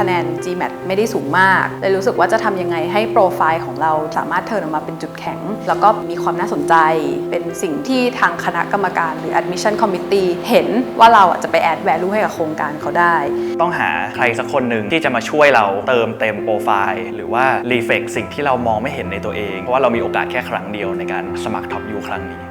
คะแนน GMAT ไม่ได้สูงมากเลยรู้สึกว่าจะทำยังไงให้โปรไฟล์ของเราสามารถเทิร์นออกมาเป็นจุดแข็ง แล้วก็มีความน่าสนใจ เป็นสิ่งที่ทางคณะกรรมการหรือ admission committee เห็นว่าเราจะไป add value ให้กับโครงการเขาได้ ต้องหาใครสักคนหนึ่งที่จะมาช่วยเราเติมเต็มโปรไฟล์หรือว่ารีเฟกสิ่งที่เรามองไม่เห็นในตัวเอง เพราะว่าเรามีโอกาสแค่ครั้งเดียวในการสมัครท็อปยูครั้งนี้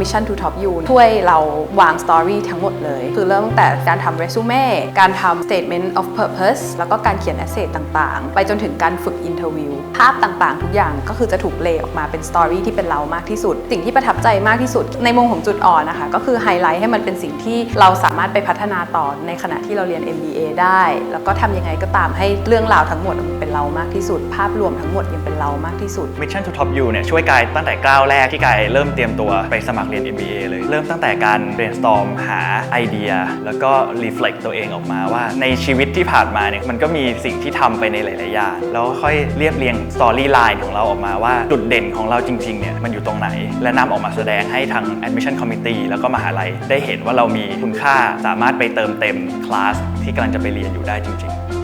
Mission to Top You ช่วยเราวางสตอรี่ทั้งหมดเลย คือเริ่มตั้งแต่การทำเรซูเม่การทำ Statement of Purpose แล้วก็การเขียน Essay ต่างๆ ไปจนถึงการฝึก Interview ภาพต่างๆ ทุกอย่างก็คือจะถูกเลออกมาเป็นสตอรี่ที่เป็นเรามากที่สุด สิ่งที่ประทับใจมากที่สุด ในมุมของจุดอ่อนนะคะ ก็คือไฮไลท์ให้มันเป็นสิ่งที่เราสามารถไปพัฒนาต่อในขณะที่เราเรียน MBA ได้ แล้วก็ทำยังไงก็ตามให้เรื่องราวทั้งหมดมันเป็นเรามากที่สุด ภาพรวมทั้งหมดยังเป็นเรามากที่สุด Mission to Top You เนี่ยช่วยกายตั้งแต่ก้าวแรกที่กายเริ่มเตรียมตัวไปสมัครเรียน MBA เลย เริ่มตั้งแต่การ brainstorm หาไอเดีย แล้วก็ reflect ตัวเองออกมาว่า ในชีวิตที่ผ่านมาเนี่ยมันก็มีสิ่งที่ทำไปในหลาย ๆ อย่าง แล้วค่อยเรียบเรียง storyline ของเราออกมาว่า จุดเด่นของเราจริง ๆ เนี่ยมันอยู่ตรงไหน และนำออกมาแสดงให้ทาง admission committee แล้วก็มหาลัยได้เห็นว่าเรามีคุณค่าสามารถไปเติมเต็มคลาสที่กำลังจะไปเรียนอยู่ได้จริง ๆ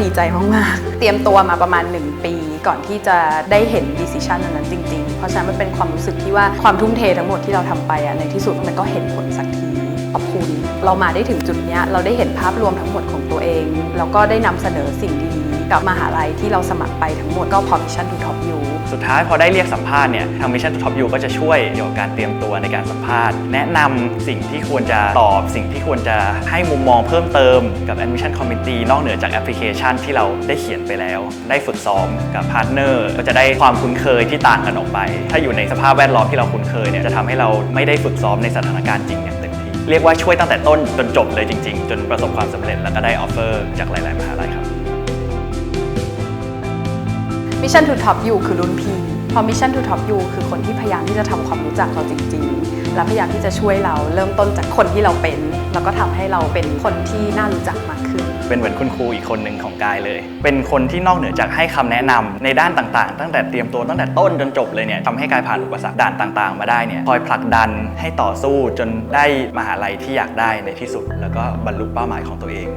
ดีใจมาก ๆ เตรียมตัวมาประมาณ 1 ปีก่อนที่จะได้เห็นดีซิชันนั้นจริงๆ ราะฉะนั้นมันเป็นความรู้สึกที่ว่าความทุ่มเททั้งหมดที่เราทำไปอะในที่สุดมันก็เห็นผลสักทีขอบคุณเรามาได้ถึงจุดเนี้ยเราได้เห็นภาพรวมทั้งหมดของตัวเอง แล้วก็ได้นำเสนอสิ่งดีๆกับมหาลัยที่เราสมัครไปทั้งหมดก็พอพิชั่นทูท็อปอยู่ สุดท้ายพอได้เรียกสัมภาษณ์เนี่ยทาง Mission to Top You ก็จะช่วยเกี่ยวกับการเตรียมตัวในการสัมภาษณ์ แนะนำสิ่งที่ควรจะตอบ สิ่งที่ควรจะให้มุมมองเพิ่มเติมกับ Admission Committee นอกเหนือจากแอปพลิเคชันที่เราได้เขียนไปแล้ว ได้ฝึกซ้อมกับพาร์ทเนอร์ก็จะได้ความคุ้นเคยที่ต่างกันออกไป ถ้าอยู่ในสภาพแวดล้อมที่เราคุ้นเคยเนี่ยจะทำให้เราไม่ได้ฝึกซ้อมในสถานการณ์จริงอย่างเต็มที่เรียกว่าช่วยตั้งแต่ต้นจนจบเลยจริง ๆ จนประสบความสำเร็จแล้วก็ได้ออฟเฟอร์จากหลาย ๆ มหาลัย มิชชั่นทูท็อปยูคือรุ่นพี่พอมิชชั่นทูท็อปยูคือคนที่พยายามที่จะทำความรู้จักเราจริง ๆ และพยายามที่จะช่วยเราเริ่มต้นจากคนที่เราเป็น แล้วก็ทำให้เราเป็นคนที่น่ารู้จักมากขึ้น เป็นเหมือนคุณครูอีกคนหนึ่งของกายเลย เป็นคนที่นอกเหนือจากให้คำแนะนำในด้านต่างๆ ตั้งแต่เตรียมตัวตั้งแต่ต้นจนจบเลยเนี่ยทำให้กายผ่านอุปสรรคด่านต่าง ๆ มาได้เนี่ยคอยผลักดันให้ต่อสู้จนได้มหาลัยที่อยากได้ในที่สุด แล้วก็บรรลุเป้าหมายของตัวเอง